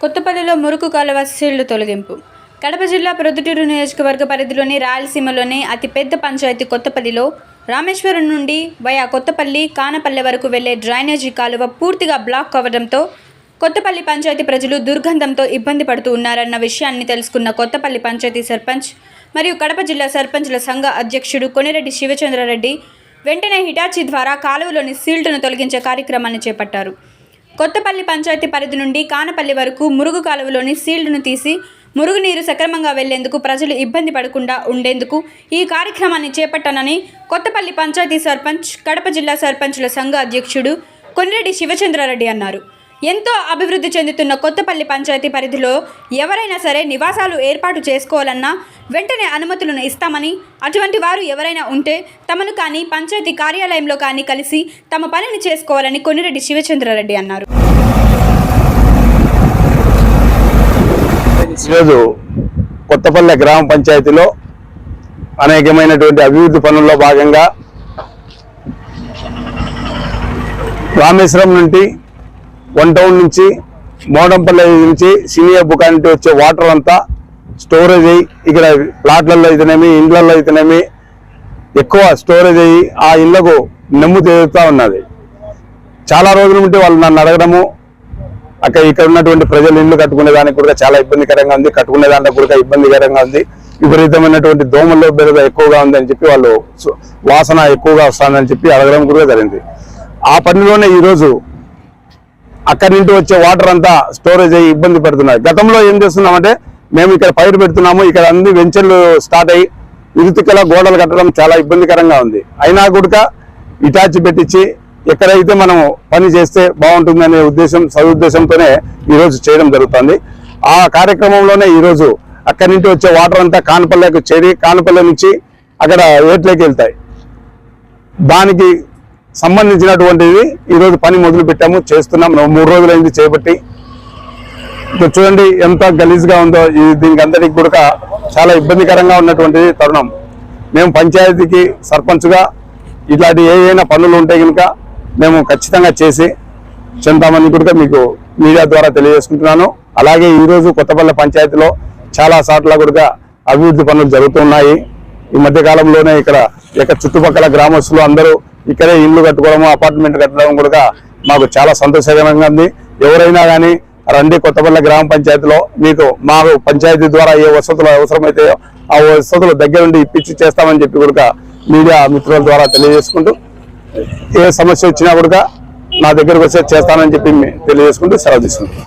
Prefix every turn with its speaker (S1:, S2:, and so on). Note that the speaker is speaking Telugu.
S1: కొత్తపల్లిలో మురుకు కాలువ సీళ్ళు తొలగింపు. కడప జిల్లా ప్రొద్దుటూరు నియోజకవర్గ పరిధిలోని రాయలసీమలోని అతిపెద్ద పంచాయతీ కొత్తపల్లిలో రామేశ్వరం నుండి వయా కొత్తపల్లి కానపల్లె వరకు వెళ్ళే డ్రైనేజీ కాలువ పూర్తిగా బ్లాక్ అవ్వడంతో కొత్తపల్లి పంచాయతీ ప్రజలు దుర్గంధంతో ఇబ్బంది పడుతూ ఉన్నారన్న విషయాన్ని తెలుసుకున్న కొత్తపల్లి పంచాయతీ సర్పంచ్ మరియు కడప జిల్లా సర్పంచ్ల సంఘ అధ్యక్షుడు కొనిరెడ్డి శివచంద్రారెడ్డి వెంటనే హిటాచీ ద్వారా కాలువలోని సీల్టును తొలగించే కార్యక్రమాన్ని చేపట్టారు. కొత్తపల్లి పంచాయతీ పరిధి నుండి కానపల్లి వరకు మురుగు కాలువలోని సీల్డ్ను తీసి మురుగునీరు సక్రమంగా వెళ్ళేందుకు ప్రజలు ఇబ్బంది పడకుండా ఉండేందుకు ఈ కార్యక్రమాన్ని చేపట్టానని కొత్తపల్లి పంచాయతీ సర్పంచ్ కడప జిల్లా సర్పంచ్ల సంఘ అధ్యక్షుడు కొన్నిరెడ్డి శివచంద్రారెడ్డి అన్నారు. ఎంతో అభివృద్ధి చెందుతున్న కొత్తపల్లి పంచాయతీ పరిధిలో ఎవరైనా సరే నివాసాలు ఏర్పాటు చేసుకోవాలన్నా వెంటనే అనుమతులను ఇస్తామని అటువంటి వారు ఎవరైనా ఉంటే తమను కానీ పంచాయతీ కార్యాలయంలో కానీ కలిసి తమ పనిని చేసుకోవాలని కొన్నిరెడ్డి శివచంద్రారెడ్డి అన్నారు.
S2: ఈరోజు కొత్తపల్లె గ్రామ పంచాయతీలో అనేకమైనటువంటి అభివృద్ధి పనుల్లో భాగంగా రామేశ్వరం నుండి వన్ టౌన్ నుంచి మోడంపల్లి నుంచి సీనియర్ బుకా నుండి వచ్చే వాటర్ అంతా స్టోరేజ్ అయ్యి ఇక్కడ ప్లాట్లలో అయితేనేమి ఇండ్లలో అయితేనేమి ఎక్కువ స్టోరేజ్ అయ్యి ఆ ఇళ్ళకు నెమ్ము తీరుతూ ఉన్నది. చాలా రోజుల నుండి వాళ్ళు నన్ను అడగడము అక్కడ ఇక్కడ ఉన్నటువంటి ప్రజలు ఇల్లు కట్టుకునే దానికి కూడా చాలా ఇబ్బందికరంగా ఉంది కట్టుకునే దాంట్లో కూడా ఇబ్బందికరంగా ఉంది. విపరీతమైనటువంటి దోమల్లో బెరద ఎక్కువగా ఉందని చెప్పి వాళ్ళు వాసన ఎక్కువగా వస్తుందని చెప్పి అడగడం కూడా జరిగింది. ఆ పనిలోనే ఈరోజు అక్కడి నుండి వచ్చే వాటర్ అంతా స్టోరేజ్ అయ్యి ఇబ్బంది పెడుతున్నారు గతంలో ఏం చేస్తున్నామంటే మేము ఇక్కడ పైరు పెడుతున్నాము ఇక్కడ అన్ని వెంచర్లు స్టార్ట్ అయ్యి ఇరుతికల గోడలు కట్టడం చాలా ఇబ్బందికరంగా ఉంది. అయినా కూడా ఇటాచి పెట్టించి ఎక్కడైతే మనం పని చేస్తే బాగుంటుందనే ఉద్దేశం సదుద్దేశంతోనే ఈరోజు చేయడం జరుగుతుంది. ఆ కార్యక్రమంలోనే ఈరోజు అక్కడి నుంచి వచ్చే వాటర్ అంతా కానపల్లెకు చేరి కానపల్లె నుంచి అక్కడ ఏట్లోకి వెళ్తాయి. దానికి సంబంధించినటువంటిది ఈరోజు పని మొదలు పెట్టాము చేస్తున్నాం. మూడు రోజులైంది చేపట్టి. చూడండి ఎంత గలీజ్గా ఉందో దీనికి అందరికి కూడా చాలా ఇబ్బందికరంగా ఉన్నటువంటి తరుణం. మేము పంచాయతీకి సర్పంచ్గా ఇట్లాంటి ఏ పనులు ఉంటే కనుక మేము ఖచ్చితంగా చేసి చెందామని కూడా మీకు మీడియా ద్వారా తెలియజేసుకుంటున్నాను. అలాగే ఈరోజు కొత్తపల్లి పంచాయతీలో చాలా సార్లు కూడా అభివృద్ధి పనులు జరుగుతున్నాయి ఈ మధ్య కాలంలోనే ఇక్కడ ఇక చుట్టుపక్కల గ్రామస్తులు అందరూ ఇక్కడే ఇల్లు కట్టుకోవడము అపార్ట్మెంట్ కట్టడం కూడా మాకు చాలా సంతోషకరంగా ఉంది. ఎవరైనా కానీ రండి కొత్తపల్లి గ్రామ పంచాయతీలో. మీకు మా పంచాయతీ ద్వారా ఏ వసతులు అవసరమైతే ఆ వసతులు దగ్గరుండి ఇప్పించి చేస్తామని చెప్పి కూడా మీడియా మిత్రుల ద్వారా తెలియజేసుకుంటూ ఏ సమస్య వచ్చినా కూడా నా దగ్గరకు వచ్చే చేస్తానని చెప్పి తెలియజేసుకుంటూ సెలవు తీసుకుంటాం